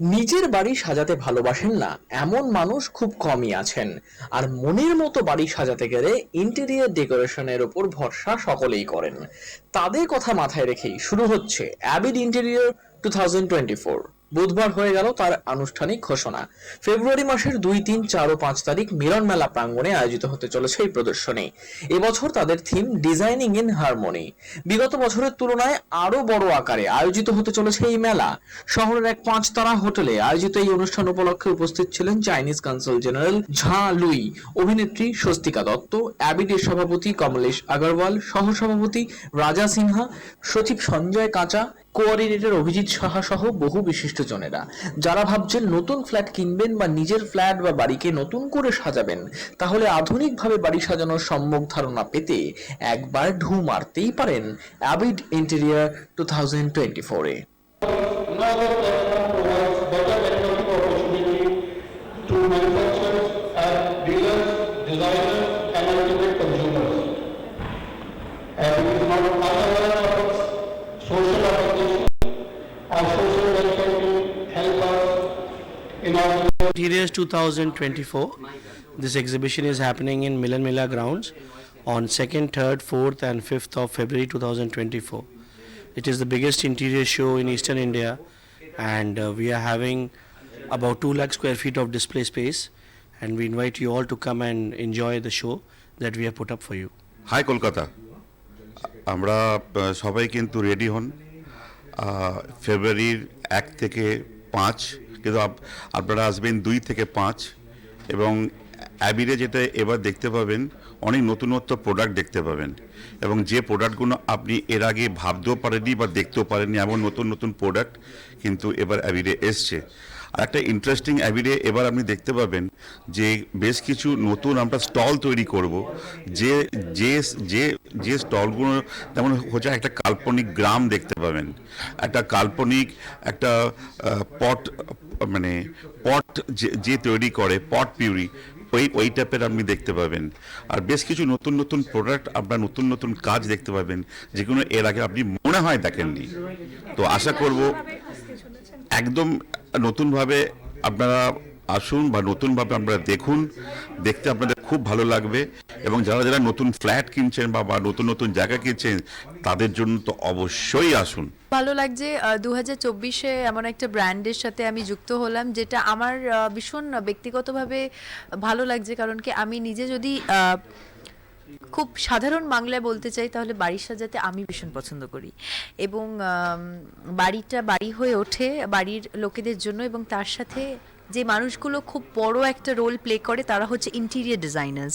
নিজের বাড়ি সাজাতে ভালোবাসেন না, এমন মানুষ খুব কমই আছেন। আর মনের মতো বাড়ি সাজাতে গেলে ইন্টেরিয়ার ডেকোরেশনের ওপর ভরসা সকলেই করেন। তাদের কথা মাথায় রেখেই শুরু হচ্ছে অ্যাবিড ইন্টেরিয়র টু বুধবার হয়ে গেল তার আনুষ্ঠানিক ঘোষণা। ফেব্রুয়ারি মাসের দুই, তিন, চার ও পাঁচ তারিখ মিলন মেলা প্রাঙ্গণে আয়োজিত হতে চলেছে এই প্রদর্শনী। এবছর তাদের থিম ডিজাইনিং ইন হারমোনি। বিগত বছরের তুলনায় আরও বড় আকারে আয়োজিত হতে চলেছে এই মেলা। শহরের এক পাঁচতারা হোটেলে আয়োজিত এই অনুষ্ঠান উপলক্ষে উপস্থিত ছিলেন Chinese consul general Zha Lui, অভিনেত্রী স্বস্তিকা দত্ত, অ্যাবিডের সভাপতি কমলেশ আগরওয়াল, সহসভাপতি রাজা সিনহা, সচিব সঞ্জয় কাঁচা কোঅর্ডিনেটর অভিজিৎ সাহা সহ বহু বিশিষ্টজনেরা যারা ভাবছেন নতুন ফ্ল্যাট কিনবেন বা নিজের ফ্ল্যাট বা বাড়িকে নতুন করে সাজাবেন, তাহলে আধুনিকভাবে বাড়ি সাজানোর সম্যক ধারণা পেতে একবার ঢু মারতেই পারেন ABID interior two thousand twenty ফোরে। Interiors 2024. This exhibition is happening in Milan Mela grounds on 2nd, 3rd, 4th, and 5th of February 2024. It is the biggest interior show in Eastern India, and uh, we are having about 2 lakh square feet of display space. And we invite you all to come and enjoy the show that we have put up for you. Hi Kolkata আমরা আহ, সবাই কিন্তু ready হন আহ, ফেব্রুয়ারির এক থেকে পাঁচ, কিন্তু আপনারা আসবেন দুই থেকে পাঁচ এবং অ্যাবিরে যেটা এবার দেখতে পাবেন, অনেক নতুনত্ব প্রোডাক্ট দেখতে পাবেন এবং যে প্রোডাক্টগুলো আপনি এর আগে ভাবতেও পারেননি বা দেখতেও পারেননি, এমন নতুন নতুন প্রোডাক্ট কিন্তু এবার অ্যাবিরে এসছে। আর একটা ইন্টারেস্টিং অ্যাভিডে এবার আপনি দেখতে পাবেন যে বেশ কিছু নতুন আমরা স্টল তৈরি করব। যে যে যে যে স্টলগুলো যেমন হচ্ছে একটা কাল্পনিক গ্রাম দেখতে পাবেন। একটা কাল্পনিক একটা পট মানে পট যে যে তৈরি করে পট পিউরি, ওই ওই টাইপের আপনি দেখতে পাবেন। আর বেশ কিছু নতুন নতুন প্রোডাক্ট আপনার নতুন নতুন কাজ দেখতে পাবেন, যেগুলো এর আগে আপনি মনে হয় দেখেননি। তো আশা করব একদম নতুনভাবে আপনারা আসুন বা নতুনভাবে আপনারা দেখুন, দেখতে আপনাদের খুব ভালো লাগবে। এবং যারা যারা নতুন ফ্ল্যাট কিনছেন বা নতুন নতুন জায়গা কিনছেন, তাদের জন্য তো অবশ্যই আসুন। ভালো লাগছে দু হাজার চব্বিশে এমন একটা ব্র্যান্ডের সাথে আমি যুক্ত হলাম, যেটা আমার ভীষণ ব্যক্তিগতভাবে ভালো লাগছে। কারণ কি আমি নিজে যদি খুব সাধারণ বাংলায় বলতে চাই, তাহলে বাড়ি সাজাতে আমি ভীষণ পছন্দ করি। এবং বাড়িটা বাড়ি হয়ে ওঠে বাড়ির লোকেদের জন্য এবং তার সাথে যে মানুষগুলো খুব বড় একটা রোল প্লে করে, তারা হচ্ছে ইন্টিরিয়ার ডিজাইনার্স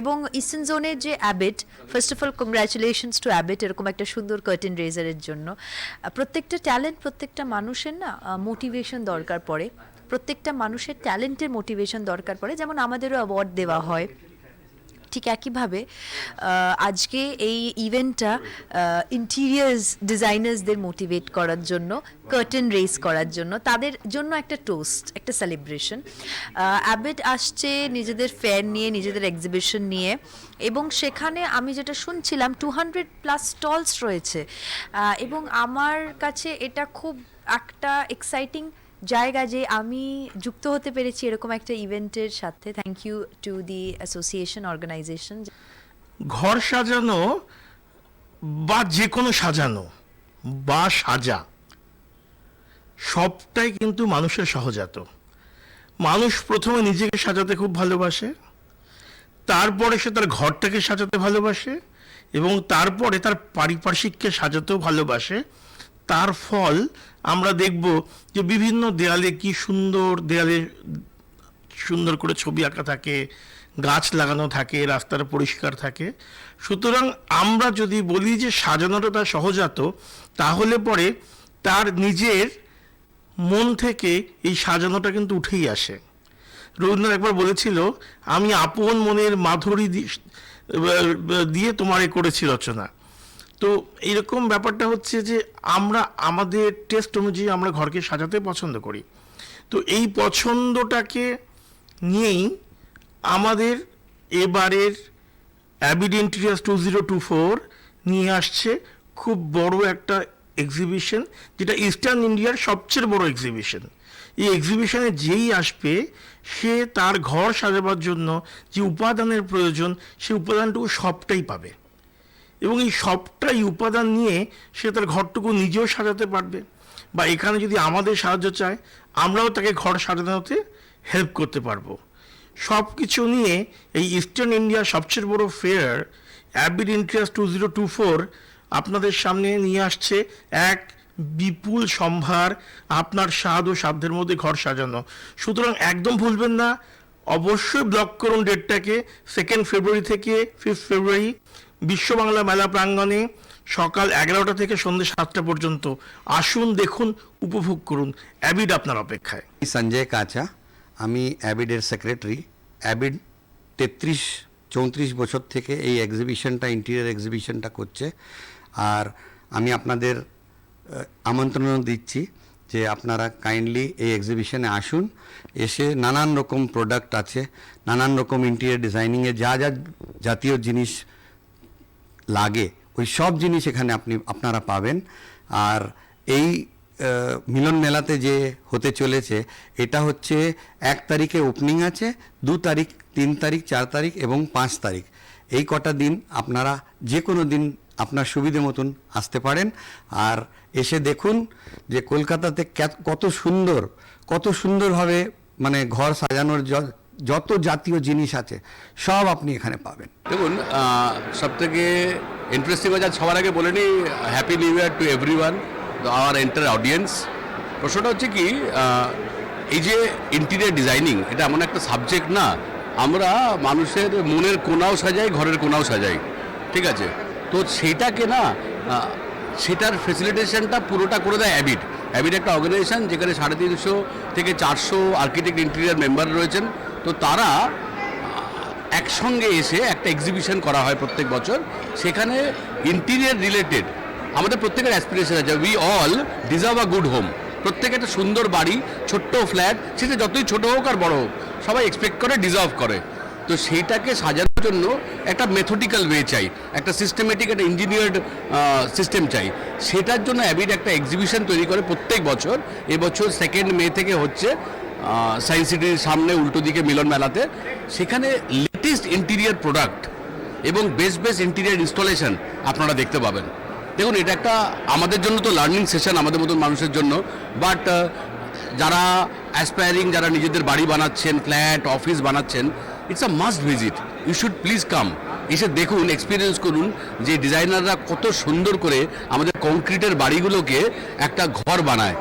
এবং ইস্টার্ন জোনের যে ABID first of all congratulations to ABID এরকম একটা সুন্দর কার্টেন রেজারের জন্য। প্রত্যেকটা ট্যালেন্ট প্রত্যেকটা মানুষের না মোটিভেশন দরকার পড়ে। প্রত্যেকটা মানুষের ট্যালেন্টের মোটিভেশন দরকার পড়ে। যেমন আমাদেরও অ্যাওয়ার্ড দেওয়া হয়। ঠিক একইভাবে আজকে এই ইভেন্টটা ইন্টিরিয়ার্স ডিজাইনার্সদের মোটিভেট করার জন্য কার্টেন রেস করার জন্য, তাদের জন্য একটা টোস্ট একটা সেলিব্রেশন অ্যাবেট আসছে নিজেদের ফেয়ার নিয়ে, নিজেদের এক্সিবিশন নিয়ে, এবং সেখানে আমি যেটা শুনছিলাম টু হান্ড্রেড প্লাস স্টলস রয়েছে। এবং আমার কাছে এটা খুব একটা এক্সাইটিং জায়গা যে আমি যুক্ত হতে পেরেছি এরকম একটা ইভেন্টের সাথে। Thank you to the association organization ঘর সাজানো বা যে কোনো সাজানো বা সাজা, সবটাই কিন্তু মানুষের সহজাত মানুষ প্রথমে নিজেকে সাজাতে খুব ভালোবাসে, তারপরে সে তার ঘরটাকে সাজাতে ভালোবাসে এবং তারপরে তার পারিপার্শ্বিককে সাজাতেও ভালোবাসে। তার ফল আমরা দেখব যে বিভিন্ন দেয়ালে কি সুন্দর দেয়ালে সুন্দর করে ছবি আঁকা থাকে, গাছ লাগানো থাকে রাস্তাটা পরিষ্কার থাকে। সুতরাং আমরা যদি বলি যে সাজানোটা তার সহজাত, তাহলে পরে তার নিজের মন থেকে এই সাজানোটা কিন্তু উঠেই আসে। রবীন্দ্রনাথ একবার বলেছিল, আমি আপন মনের মাধুরী দিয়ে এ করেছি রচনা। তো এইরকম ব্যাপারটা হচ্ছে যে আমরা আমাদের টেস্ট অনুযায়ী আমরা ঘরকে সাজাতে পছন্দ করি। তো এই পছন্দটাকে নিয়েই আমাদের এবারের ABID interiors two zero two four নিয়ে আসছে খুব বড় একটা এক্সিবিশন যেটা ইস্টার্ন ইন্ডিয়ার সবচেয়ে বড় এক্সিবিশন এই এক্সিবিশনে যেই আসবে, সে তার ঘর সাজাবার জন্য যে উপাদানের প্রয়োজন সেই উপাদানটুকু সবটাই পাবে। এবং এই সবটাই উপাদান নিয়ে সে তার ঘরটুকু নিজেও সাজাতে পারবে। বা এখানে যদি আমাদের সাহায্য চায়, আমরাও তাকে ঘর সাজানোতে হেল্প করতে পারব। সব কিছু নিয়ে এই ইস্টার্ন ইন্ডিয়ার সবচেয়ে বড় fair ABID interiors two zero two four আপনাদের সামনে নিয়ে আসছে এক বিপুল সম্ভার আপনার স্বাদ ও সাধ্যের মধ্যে ঘর সাজানো। সুতরাং একদম ভুলবেন না, অবশ্যই ব্লক করুন ডেটটাকে সেকেন্ড ফেব্রুয়ারি থেকে ফিফথ ফেব্রুয়ারি বিশ্ব বাংলা মেলা প্রাঙ্গণে সকাল এগারোটা থেকে সন্ধ্যে সাতটা পর্যন্ত আসুন, দেখুন, উপভোগ করুন। অ্যাবিড আপনার অপেক্ষায়। সঞ্জয় কাঁচা, আমি অ্যাবিডের সেক্রেটারি। অ্যাবিড তেত্রিশ, চৌত্রিশ বছর থেকে এই এক্সিবিশনটা ইন্টেরিয়ার এক্সিবিশনটা করছে। আর আমি আপনাদের আমন্ত্রণ দিচ্ছি যে আপনারা কাইন্ডলি এই এক্সিবিশনে আসুন, এসে নানান রকম প্রোডাক্ট আছে, নানান রকম ইন্টেরিয়ার ডিজাইনিংয়ে যা যা জাতীয় জিনিস লাগে, ওই সব জিনিস এখানে আপনি, আপনারা পাবেন। আর এই মিলন মেলাতে যে হতে চলেছে, এটা হচ্ছে এক তারিখে ওপেনিং আছে, দু তারিখ, তিন তারিখ, চার তারিখ এবং পাঁচ তারিখ। এই কটা দিন আপনারা যে কোনো দিন আপনার সুবিধে মতন আসতে পারেন। আর এসে দেখুন যে কলকাতাতে কত সুন্দর, কত সুন্দরভাবে মানে ঘর সাজানোর যত জাতীয় জিনিস আছে, সব আপনি এখানে পাবেন। দেখুন সব থেকে ইন্টারেস্টিং যাচ্ছে সবার আগে বলে নিই happy new year to everyone our entire audience প্রশ্নটা হচ্ছে কি এই যে ইন্টিরিয়ার ডিজাইনিং এটা এমন একটা সাবজেক্ট না, আমরা মানুষের মনের কোনাও সাজাই, ঘরের কোনাও সাজাই, ঠিক আছে? তো সেটাকে না সেটার ফেসিলিটেশনটা পুরোটা করে দেয় অ্যাবিড অ্যাবিড একটা অর্গানাইজেশন যেখানে সাড়ে তিনশো থেকে চারশো আর্কিটেক্ট ইন্টিরিয়ার মেম্বার রয়েছেন। তো তারা একসঙ্গে এসে একটা এক্সিবিশন করা হয় প্রত্যেক বছর। সেখানে ইন্টিরিয়ার রিলেটেড আমাদের প্রত্যেকের অ্যাসপিরেশন আছে। We all deserve a good home প্রত্যেকে একটা সুন্দর বাড়ি, ছোট্ট ফ্ল্যাট সেটা যতই ছোট হোক আর বড় হোক, সবাই এক্সপেক্ট করে ডিজার্ভ করে। তো সেইটাকে সাজানোর জন্য একটা মেথডিক্যাল ওয়ে চাই। একটা সিস্টেমেটিক একটা ইঞ্জিনিয়ার্ড সিস্টেম চাই। সেটার জন্য অ্যাবিড একটা এক্সিবিশন তৈরি করে প্রত্যেক বছর। এবছর সেকেন্ড মে থেকে হচ্ছে সায়েন্স সিটির সামনে উল্টো দিকে মিলন মেলাতে। সেখানে লেটেস্ট ইন্টিরিয়ার প্রোডাক্ট এবং বেস্ট বেস্ট ইন্টিরিয়ার ইনস্টলেশন আপনারা দেখতে পাবেন। দেখুন, এটা একটা আমাদের জন্য তো লার্নিং সেশন আমাদের মতন মানুষের জন্য। বাট যারা অ্যাসপায়ারিং যারা নিজেদের বাড়ি বানাচ্ছেন ফ্ল্যাট অফিস বানাচ্ছেন it's a must visit you should please come এসে দেখুন এক্সপিরিয়েন্স করুন যে ডিজাইনাররা কত সুন্দর করে আমাদের কংক্রিটের বাড়িগুলোকে একটা ঘর বানায়।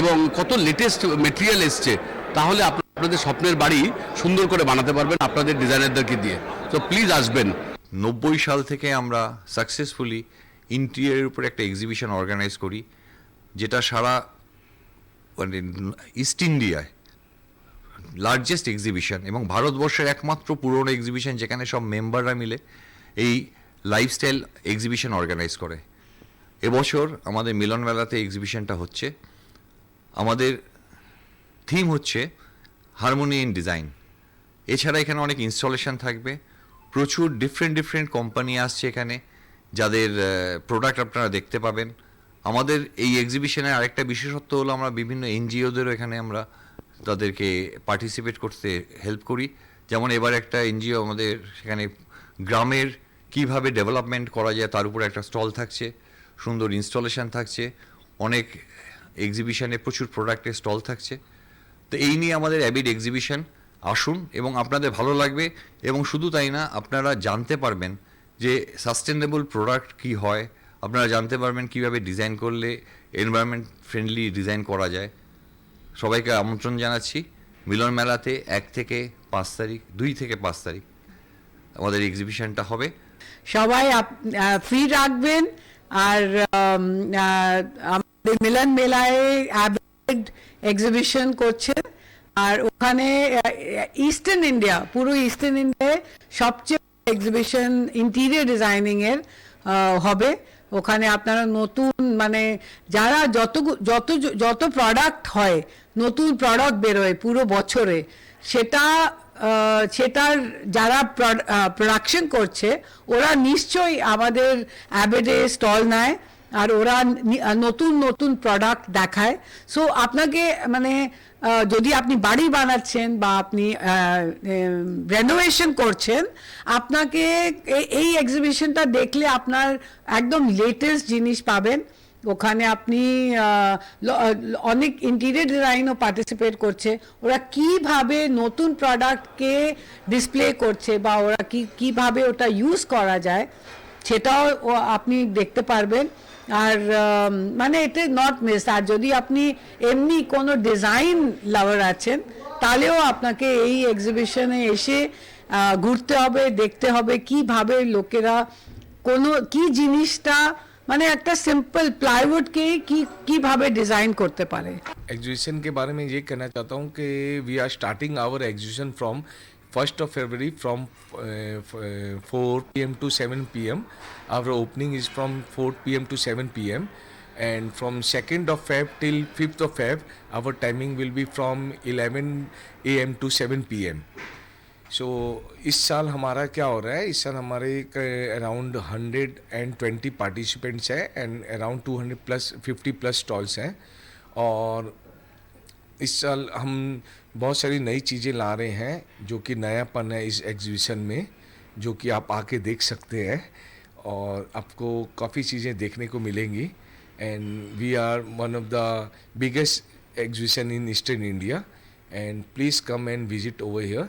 এবং কত লেটেস্ট মেটেরিয়াল এসছে, তাহলে আপনাদের স্বপ্নের বাড়ি সুন্দর করে বানাতে পারবেন আপনাদের ডিজাইনারদেরকে দিয়ে। তো প্লিজ আসবেন। নব্বই সাল থেকে আমরা সাকসেসফুলি ইন্টেরিয়ারের উপর একটা এক্সিবিশন অর্গানাইজ করি, যেটা সারা মানে ইস্ট ইন্ডিয়ায় লার্জেস্ট এক্সিবিশন এবং ভারতবর্ষের একমাত্র পুরনো এক্সিবিশন যেখানে সব মেম্বাররা মিলে এই লাইফস্টাইল এক্সিবিশন অর্গানাইজ করে। এবছর আমাদের মিলন মেলাতে এক্সিবিশনটা হচ্ছে। আমাদের থিম হচ্ছে হারমোনি ইন ডিজাইন এছাড়া এখানে অনেক ইনস্টলেশন থাকবে। প্রচুর ডিফারেন্ট ডিফারেন্ট কোম্পানি আসছে এখানে, যাদের প্রোডাক্ট আপনারা দেখতে পাবেন। আমাদের এই এক্সিবিশনের আরেকটা বিশেষত্ব হলো আমরা বিভিন্ন এনজিওদেরও এখানে আমরা তাদেরকে পার্টিসিপেট করতে হেল্প করি। যেমন এবার একটা এনজিও আমাদের সেখানে গ্রামের কীভাবে ডেভেলপমেন্ট করা যায়, তার উপরে একটা স্টল থাকছে, সুন্দর ইনস্টলেশন থাকছে। অনেক এক্সিবিশনে প্রচুর প্রোডাক্টের স্টল থাকছে। তো এই নিয়ে আমাদের অ্যাবিড এক্সিবিশন আসুন এবং আপনাদের ভালো লাগবে এবং শুধু তাই না, আপনারা জানতে পারবেন যে সাস্টেনেবল প্রোডাক্ট কি হয়, আপনারা জানতে পারবেন কীভাবে ডিজাইন করলে এনভায়রনমেন্ট ফ্রেন্ডলি ডিজাইন করা যায়। সবাইকে আমন্ত্রণ জানাচ্ছি, মিলন মেলাতে এক থেকে পাঁচ তারিখ, দুই থেকে পাঁচ তারিখ আমাদের এক্সিবিশনটা হবে। সবাই ফ্রি রাখবেন, আর মিলন মেলায় এক্সিবিশন করছে। আর ওখানে ইস্টার্ন ইন্ডিয়া পুরো ইস্টার্ন ইন্ডিয়ায় সবচেয়ে এক্সিবিশন ইন্টিরিয়ার ডিজাইনিং এর হবে। ওখানে আপনারা নতুন মানে যারা যত যত যত প্রোডাক্ট হয়, নতুন প্রোডাক্ট বেরোয় পুরো বছরে, সেটা সেটার যারা প্রোডাকশন করছে, ওরা নিশ্চয়ই আমাদের অ্যাবেডে স্টল নেয়। আর ওরা নতুন নতুন প্রোডাক্ট দেখায়। সো আপনাকে মানে যদি আপনি বাড়ি বানাচ্ছেন বা আপনি রেনোভেশন করছেন, আপনাকে এই এক্সিবিশনটা দেখলে আপনার একদম লেটেস্ট জিনিস পাবেন। ওখানে আপনি অনেক ইন্টিরিয়ার ডিজাইনও পার্টিসিপেট করছে। ওরা কীভাবে নতুন প্রোডাক্টকে ডিসপ্লে করছে বা ওরা কি, কীভাবে ওটা ইউজ করা যায়, সেটাও আপনি দেখতে পারবেন। আর উম, মানে এটা নট মিস আর যদি আপনি এমনি কোনো ডিজাইন লাভার আছেন তাহলেও আপনাকে এই এক্সিবিশনে এসে আহ, ঘুরতে হবে দেখতে হবে কিভাবে লোকেরা কোনো কি জিনিসটা মানে একটা সিম্পল প্লাইউডকে কি কিভাবে ডিজাইন করতে পারে एग्जीबिशन के बारे में ये कहना चाहता हूँ कि we are starting our exhibition from first of February from four P M to seven P M our opening is from four P M to seven P M and from second of Feb till fifth of Feb our timing will be from eleven A M to seven P M so इस साल हमारा क्या हो रहा है? इस साल हमारे एक around hundred and twenty participants हैं and around two hundred plus fifty plus stalls हैं। और इस साल हम बहुत सारी नई चीज़ें ला रहे हैं जो कि नयापन है इस एग्जीबिशन में जो कि आप आके देख सकते हैं और आपको काफ़ी चीज़ें देखने को मिलेंगी। And we are one of the biggest exhibition in eastern India and please come and visit over here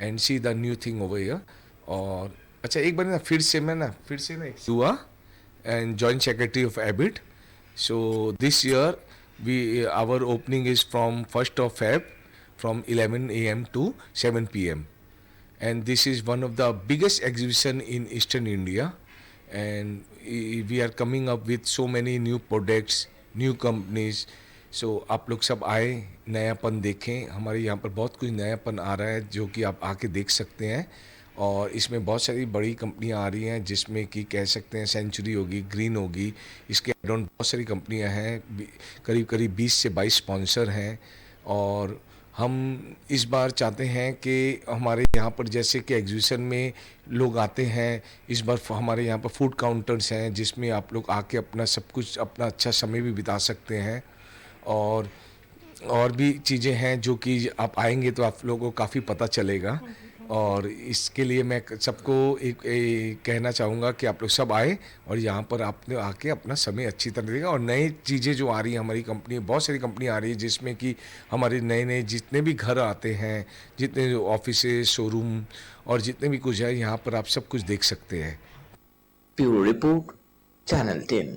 and see the new thing over here और अच्छा एक बार ना फिर से मैं ना फिर से ना हुआ and joint secretary of ABID So this year, we our opening is from 1st of Feb, from 11 a.m. to 7 p.m. And this is one of the biggest exhibition in Eastern India. And we are coming up with so many new products, new companies. So आप लोग सब आए नयापन देखें हमारे यहाँ पर बहुत कुछ नयापन आ रहा है जो कि आप आके देख सकते हैं और इसमें बहुत सारी बड़ी कंपनियाँ आ रही हैं जिसमें कि कह सकते हैं सेंचुरी होगी ग्रीन होगी इसके एडोन बहुत सारी कंपनियाँ हैं करीब करीब 20 से 22 स्पॉन्सर हैं और हम इस बार चाहते हैं कि हमारे यहाँ पर जैसे कि एग्जीबिशन में लोग आते हैं, इस बार हमारे यहाँ पर फ़ूड काउंटर्स हैं, जिसमें आप लोग आके अपना सब कुछ, अपना अच्छा समय भी बिता सकते हैं। और और भी चीज़ें हैं जो कि आप आएँगे तो आप लोगों को काफ़ी पता चलेगा। और इसके लिए मैं सबको एक, एक कहना चाहूँगा कि आप लोग सब आए और यहाँ पर आपने आके अपना समय अच्छी तरह देगा और नई चीज़ें जो आ रही हैं हमारी कंपनी बहुत सारी कंपनी आ रही है जिसमें कि हमारे नए नए जितने भी घर आते हैं जितने जो ऑफ़िस शोरूम और जितने भी कुछ है यहाँ पर आप सब कुछ देख सकते हैं। Bureau report channel ten.